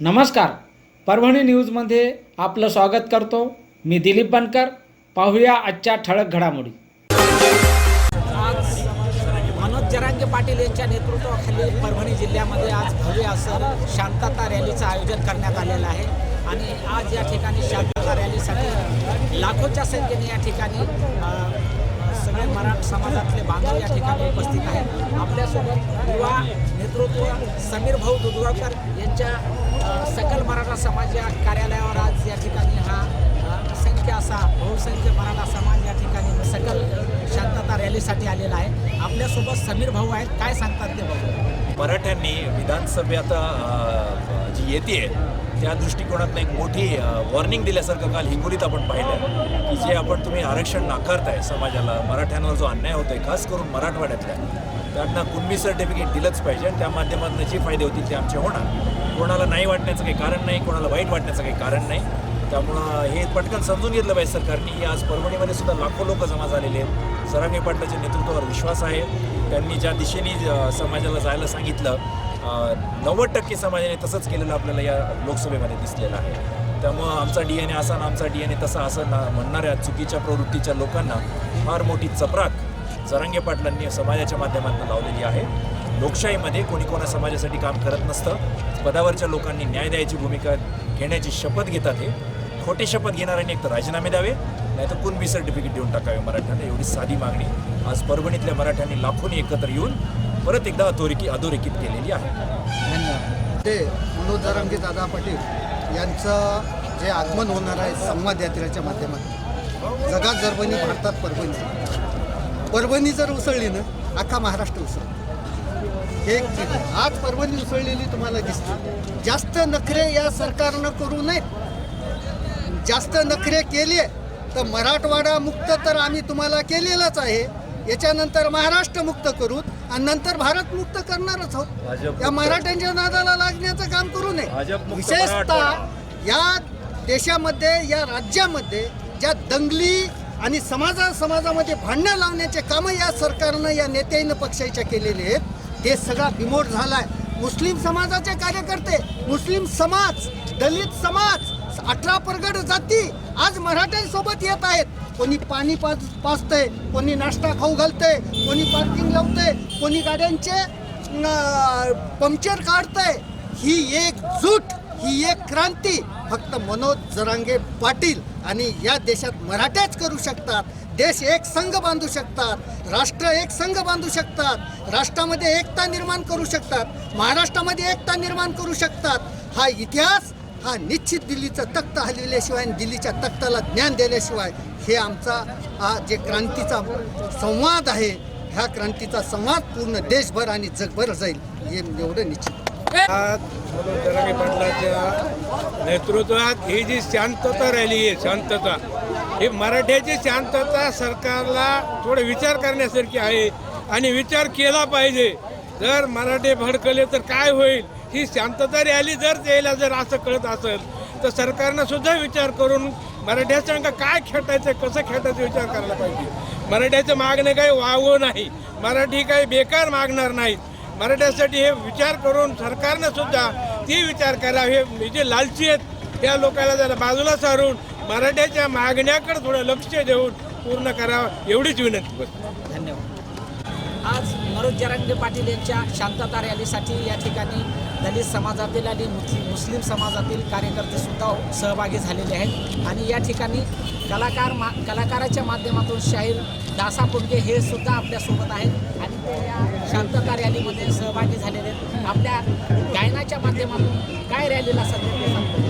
नमस्कार. परभणी न्यूजमध्ये आपलं स्वागत करतो. मी दिलीप बनकर. पाहूया आजच्या ठळक घडामोडी. आज मनोज जरांगे पाटील यांच्या नेतृत्वाखाली परभणी जिल्ह्यामध्ये आज भव्य असं शांतता रॅलीचं आयोजन करण्यात आलेलं आहे. आणि आज या ठिकाणी शांतता रॅलीसाठी लाखोच्या संख्येने या ठिकाणी सगळे मराठा समाजातले बांधव या ठिकाणी उपस्थित आहेत. आपल्यासोबत युवा नेतृत्व समीर भाऊ दुधगावकर यांच्या सकल मराठा समाज या कार्यालयावर आज या ठिकाणी हा असंख्य असा बहुसंख्य मराठा समाज या ठिकाणी सकल शांतता रॅलीसाठी आलेला आहे. आपल्यासोबत समीर भाऊ आहेत. काय सांगतात ते भाऊ मराठ्यांनी विधानसभेत जी येते त्या दृष्टिकोनातनं एक मोठी वॉर्निंग दिल्यासारखं काल हिंगोलीत आपण पाहिलं की जे आपण तुम्ही आरक्षण नाकारताय समाजाला मराठ्यांवर जो अन्याय होतोय खास करून मराठवाड्यातल्या त्यांना कुणबी सर्टिफिकेट दिलंच पाहिजे आणि त्या माध्यमातून जे फायदे होतील ते आमचे होणार. कोणाला नाही वाटण्याचं काही कारण नाही कोणाला वाईट वाटण्याचं काही कारण नाही. त्यामुळं हे पटकन समजून घेतलं पाहिजे सरकारने. की आज परभणीमध्ये सुद्धा लाखो लोक जमा झालेले आहेत. सरांगे पाटलाच्या नेतृत्वावर विश्वास आहे. त्यांनी ज्या दिशेने समाजाला जायला सांगितलं नव्वद टक्के समाजाने तसंच केलेलं आपल्याला या लोकसभेमध्ये दिसलेलं आहे. त्यामुळं आमचा डी एन ए असा आमचा डी एन ए तसा असं ना म्हणणाऱ्या चुकीच्या प्रवृत्तीच्या लोकांना फार मोठी चपराक जरांगे पाटलांनी समाजाच्या माध्यमातून लावलेली आहे. लोकशाहीमध्ये कोणी कोणा समाजासाठी काम करत नसतं. पदावरच्या लोकांनी न्याय द्यायची भूमिका घेण्याची शपथ घेतात हे. खोटे शपथ घेणाऱ्यांनी एक तर राजीनामे द्यावे नाही तर कुणबी सर्टिफिकेट देऊन टाकावे मराठ्यांना. एवढी साधी मागणी आज परभणीतल्या मराठ्यांनी लाखोनी एकत्र येऊन परत एकदा अधोरेखी अधोरेखित केलेली आहे. धन्यवाद. ते मनोज जरांगे दादा पाटील यांचं जे आगमन होणार आहे संवाद यात्रेच्या माध्यमातून. जगात जर्मनी भारतात परभणी परभणी जर उसळली ना अख्खा महाराष्ट्र उसळ हे आज परभणी उसळलेली तुम्हाला दिसते. जास्त नखरे या सरकारनं करू नयेत. जास्त नखरे केले तर मराठवाडा मुक्त तर आम्ही तुम्हाला केलेलंच आहे. याच्यानंतर महाराष्ट्र मुक्त करू आणि नंतर भारत मुक्त करणारच आहोत. या. मराठ्यांच्या नादाला लागण्याचं काम करू नये. विशेषतः. या देशामध्ये या राज्यामध्ये ज्या दंगली आणि समाजा समाजामध्ये भांडणं लावण्याचे कामं या सरकारनं या नेत्यानं पक्षाच्या केलेले आहेत. ते सगळा बिमोड झालाय. मुस्लिम समाजाचे कार्यकर्ते मुस्लिम समाज दलित समाज अठरा परगड जाती आज मराठ्यांसोबत येत आहेत. कोणी पाणी पाच पाचतंय कोणी नाश्ता खाऊ घालतंय कोणी पार्किंग लावतंय कोणी गाड्यांचे पंक्चर काढतंय. ही एक जूट. ही एक क्रांती. फक्त मनोज जरांगे पाटील आणि या देशात मराठ्याच करू शकतात. देश एक संघ बांधू शकतात. राष्ट्र एक संघ बांधू शकतात. राष्ट्रामध्ये एकता निर्माण करू शकतात. महाराष्ट्रामध्ये एकता निर्माण करू शकतात. हा इतिहास हा निश्चित दिल्लीचा तख्त हलविल्याशिवाय आणि दिल्लीच्या तख्ताला ज्ञान दिल्याशिवाय हे आमचा हा जे क्रांतीचा संवाद आहे ह्या क्रांतीचा संवाद पूर्ण देशभर आणि जगभर जाईल हे एवढं निश्चित. जरांगे पाटलाच्या नेतृत्वात ही जी शांतता राहिली आहे शांतता ही मराठ्याची शांतता सरकारला थोडं विचार करण्यासारखी आहे आणि विचार केला पाहिजे. जर मराठे भडकले तर काय होईल? ही शांतता रॅली जर द्यायला जर असं कळत असेल तर सरकारनं सुद्धा विचार करून मराठ्याच्या संघ काय खेटायचं कसं खेटायचं विचार करायला पाहिजे. मराठ्याचं मागणं काही वावं नाही. मराठी काही बेकार मागणार नाहीत. मराठ्यासाठी हे विचार करून सरकारनं सुद्धा ती विचार करा. हे जे लालची आहेत त्या लोकांना जरा बाजूला सारून मराठ्याच्या मागण्याकडे थोडं लक्ष देऊन पूर्ण करावं एवढीच विनंती. करतो धन्यवाद. आज मनोज जरांगे पाटील यांच्या शांतता रॅलीसाठी या ठिकाणी दलित समाजातील आणि मुस्लिम मुस्लिम समाजातील कार्यकर्ते सुद्धा सहभागी झालेले आहेत. आणि या ठिकाणी कलाकार मा कलाकाराच्या माध्यमातून शाहीर दासा पुंडगे हे सुद्धा आपल्यासोबत आहेत. आणि ते या शांतता रॅलीमध्ये आपल्या गायनाच्या माध्यमातून काय रॅलीला सध्या ते सांगतो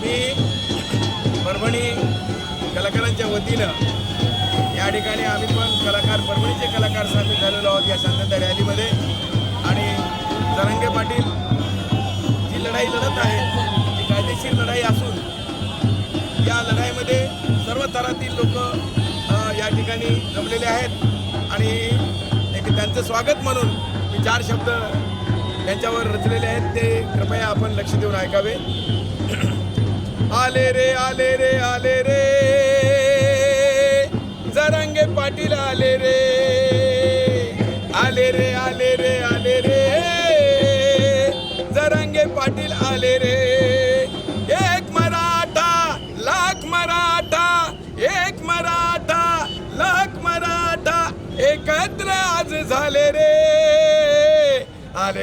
मी परभणी कलाकारांच्या वतीनं या ठिकाणी आम्ही पण कलाकार परभणीचे कलाकार सामील झालेलो आहोत या शांतता रॅलीमध्ये. आणि तरंगे पाटील जी लढाई लढत आहे ती कायदेशीर लढाई असून या लढाईमध्ये सर्व थरातील लोक या ठिकाणी जमलेले आहेत. आणि की त्यांचं स्वागत म्हणून मी चार शब्द त्यांच्यावर रचलेले आहेत. ते कृपया आपण लक्ष देऊन ऐकावे. आले रे आले रे आले रे.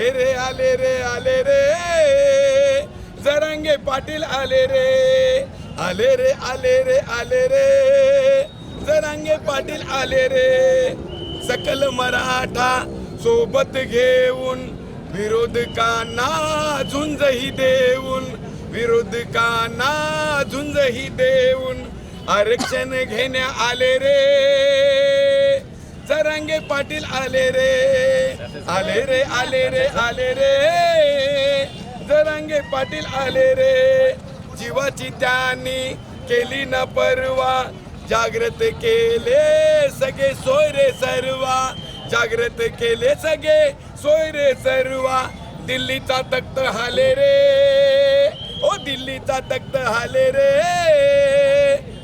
आले रे आले रे आले रे. जरांगे पाटील आले रे. आले रे आले रे आले रे. जरांगे पाटील आले रे. सकल मराठा सोबत घेऊन विरोधकांना झुंजही देऊन विरोधकांना झुंजही देऊन आरक्षण घेण्या आले रे. जरांगे पाटील आले रे. आले रे आले रे आले रे. जरांगे पाटील आले रे. जीवाची त्यांनी केली ना परवा जागृत केले सगळे सोयरे सर्वा. जागृत केले सगळे सोयरे सर्वा. दिल्लीचा तख्त हाले रे. ओ दिल्लीचा तख्त हाले रे.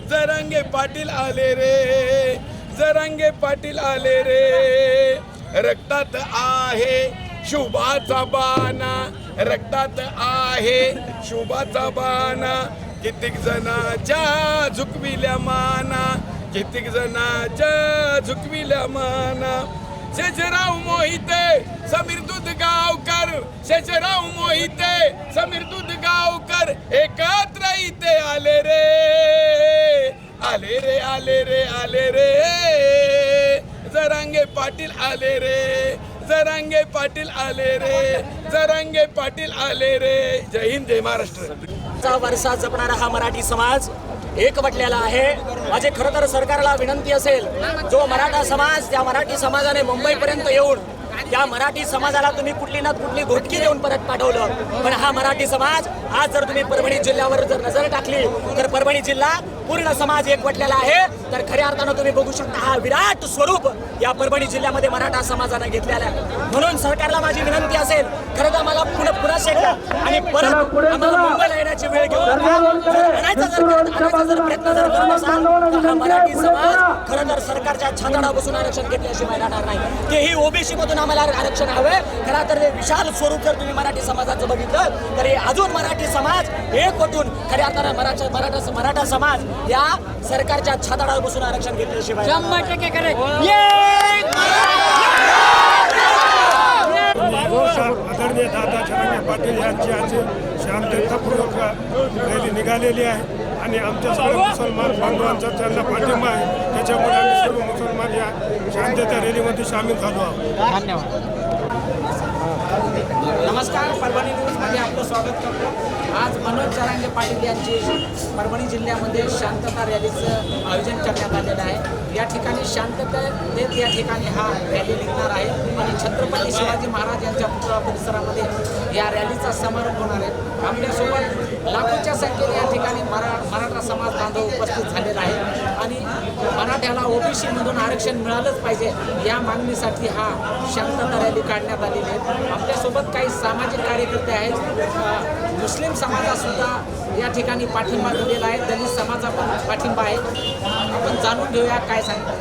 जरांगे पाटील आले रे. जरांगे पाटील आले रे. रक्तात आहे शुभाचा बाना रक्तात आहे शुभाचा बाना कितीक जणाच्या झुकविल्या माना. कितीक जणाच्या झुकविल्या माना. शेषराव मोहिते समीर गावकर शेषराव मोहिते समीर गावकर एकत्र इथे आले रे. आले रे आले रे आले रे. जरांगे पाटील आले रे. जरांगे पाटील आले रे. जरांगे पाटील आले रे. जय हिंद जय महाराष्ट्र. चा वारसा जपणारा हा मराठी समाज एकवटलेला आहे. माझे खरं तर सरकारला विनंती असेल जो मराठा समाज त्या मराठी समाजाने मुंबईपर्यंत येऊन या मराठी समाजाला तुम्ही कुठली ना कुठली घोटकी देऊन परत पाठवलं. पण हा मराठी समाज आज जर तुम्ही परभणी जिल्ह्यावर जर नजर टाकली तर परभणी जिल्हा पूर्ण समाज एकवटलेला आहे. तर खऱ्या अर्थानं तुम्ही बघू शकता हा विराट स्वरूप या परभणी जिल्ह्यामध्ये मराठा समाजानं घेतलेला आहे. म्हणून सरकारला माझी विनंती असेल खरं तर मला पुन्हा पुन्हा शेकलं. आणि परत आम्हाला मुंबईला येण्याची वेळ घेऊन जर आणायचा जर आणायचा जर प्रयत्न जर करत असाल तर हा मराठी समाज खरं तर सरकारच्या छाताडा बसून आरक्षण घेतल्याशिवाय राहणार नाही. तेही ओबीसी मधून आम्हाला आरक्षण हवे खरा तर हे विशाल स्वरूप जर तुम्ही मराठी समाजाचं बघितलं तर हे अजून मराठी समाज एक होतून खऱ्या अर्थानं मराठा मराठा मराठा समाज या सरकारच्या छाताडावर बसून आरक्षण घेतल्याशिवाय शंभर टक्के आदरणीय दादा पाटील यांची आज शांततापूर्वक रॅली निघालेली आहे. आणि आमच्या सर्व मुसलमान बांधवांचा त्यांना पाठिंबा आहे. त्याच्यामुळे आम्ही सर्व मुसलमान या शांतता रॅलीमध्ये सामील झालो आहोत. नमस्कार परभणी न्यूजमध्ये आपलं स्वागत करतो. आज मनोज जरांगे पाटील यांची परभणी जिल्ह्यामध्ये शांतता रॅलीचं आयोजन करण्यात आलेलं आहे. या ठिकाणी शांततेत या ठिकाणी हा रॅली निघणार आहे. आणि छत्रपती शिवाजी महाराज यांच्या पुतळा परिसरामध्ये या रॅलीचा समारोप होणार आहे. आपल्यासोबत लाखोच्या संख्येने या ठिकाणी मरा मराठा समाज बांधव उपस्थित झालेला आहे आणि मराठ्याला ओबीसीमधून आरक्षण मिळालंच पाहिजे या मागणीसाठी हा शांतता रॅली काढण्यात आलेली आहे. आपल्यासोबत काही सामाजिक कार्यकर्ते आहेत. मुस्लिम समाजासुद्धा या ठिकाणी पाठिंबा दिलेला आहे. दलित समाजा पण पाठिंबा आहे. आपण जाणून घेऊया काय सांगतात.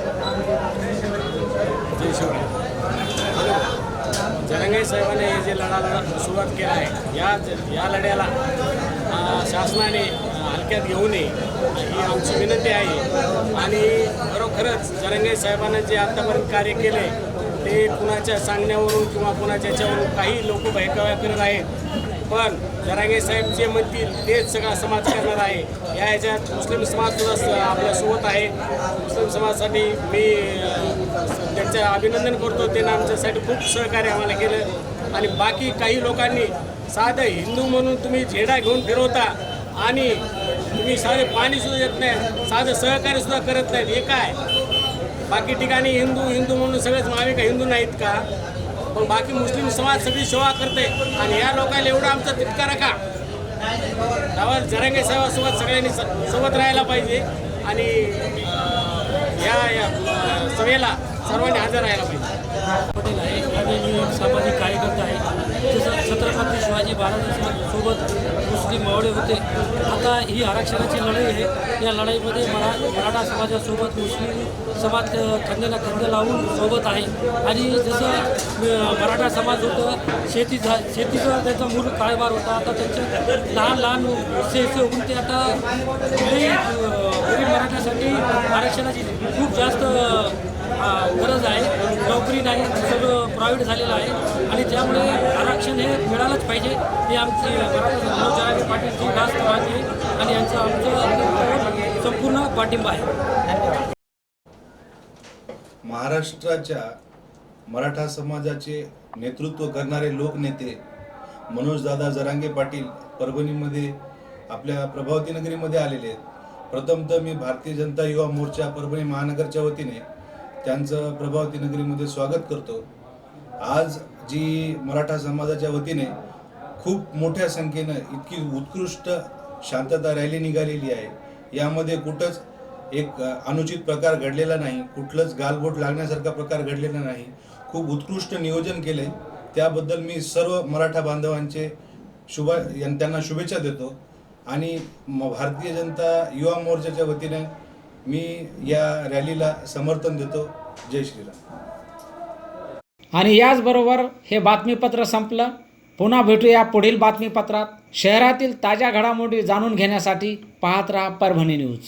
जरंगे साहेबांनी हे जे लढा लढा सुरुवात केला आहे या या लढ्याला शासनाने हलक्यात घेऊ नये ही आमची विनंती आहे. आणि खरोखरच जरंगे साहेबांना जे आत्तापर्यंत कार्य केले ते कुणाच्या सांगण्यावरून किंवा कुणाच्या याच्यावरून काही लोक बहिकाव्या करत आहेत. पण जरांगे साहेब जे म्हणतील तेच सगळा समाज करणार आहे. या ह्याच्यात मुस्लिम समाज सुद्धा स- आपल्यासोबत आहे. मुस्लिम समाजासाठी मी त्यांचं अभिनंदन करतो. त्यांना आमच्यासाठी खूप सहकार्य आम्हाला केलं. आणि बाकी काही लोकांनी साधं हिंदू म्हणून तुम्ही झेडा घेऊन फिरवता आणि तुम्ही साधे पाणीसुद्धा देत नाही साधं सहकार्यसुद्धा करत नाहीत. हे काय? बाकी ठिकाणी हिंदू हिंदू म्हणून सगळेच आम्ही का हिंदू नाहीत का? पण बाकी मुस्लिम समाज सगळी सेवा करते. आणि या लोकांना एवढं आमचा तितकारा का त्यावर जरांगे साहेबासोबत सगळ्यांनी स- सोबत राहायला पाहिजे. आणि या या, सभेला सर्वांनी हजर राहायला पाहिजे. पटेल आहे आणि मी सामाजिक कार्यकर्ता आहे जसं छत्रपती शिवाजी महाराजांसोबत मुस्लिम मावळे होते. आता ही आरक्षणाची लढाई आहे. या लढाईमध्ये मरा मराठा समाजासोबत मुस्लिम समाज अ, खांद्याला खांदा लावून सोबत आहे. आणि जसं मराठा समाज होतं शेती झा शेतीचा त्याचा मूळ कारभार होता. आता त्यांचे लहान लहान हिस्से हिस्से होऊन ते आता कुठेही, गरीब मराठ्यासाठी आरक्षणाची खूप जास्त गरज आहे. नोकरी नाही सगळं प्रायव्हेट झालेलं आहे. आणि त्यामुळे आरक्षण हे मिळालंच पाहिजे. हे आमची मराठा पाटीलची रास्त मागणी आणि यांचा आमचं संपूर्ण पाठिंबा आहे. महाराष्ट्राच्या मराठा समाजाचे नेतृत्व करणारे लोकनेते मनोजदादा जरांगे पाटील परभणीमध्ये आपल्या प्रभावती नगरीमध्ये आलेले आहेत. प्रथमतः मी भारतीय जनता युवा मोर्चा परभणी महानगरच्या वतीने त्यांचं प्रभावती नगरीमध्ये स्वागत करतो. आज जी मराठा समाजाच्या वतीने खूप मोठ्या संख्येनं इतकी उत्कृष्ट शांतता रॅली निघालेली आहे. यामध्ये कुठंच एक अनुचित प्रकार घडलेला नाही. कुठलंच गालबोट लागण्यासारखा प्रकार घडलेला नाही. खूप उत्कृष्ट नियोजन केले. त्याबद्दल मी सर्व मराठा बांधवांचे शुभा त्यांना शुभेच्छा देतो. आणि म- भारतीय जनता युवा मोर्चाच्या वतीने मी या रॅलीला समर्थन देतो. जय श्रीराम. आणि याचबरोबर हे बातमीपत्र संपलं. पुन्हा भेटूया पुढील बातमीपत्रात. शहरातील ताज्या घडामोडी जाणून घेण्यासाठी पाहत राहा परभणी न्यूज.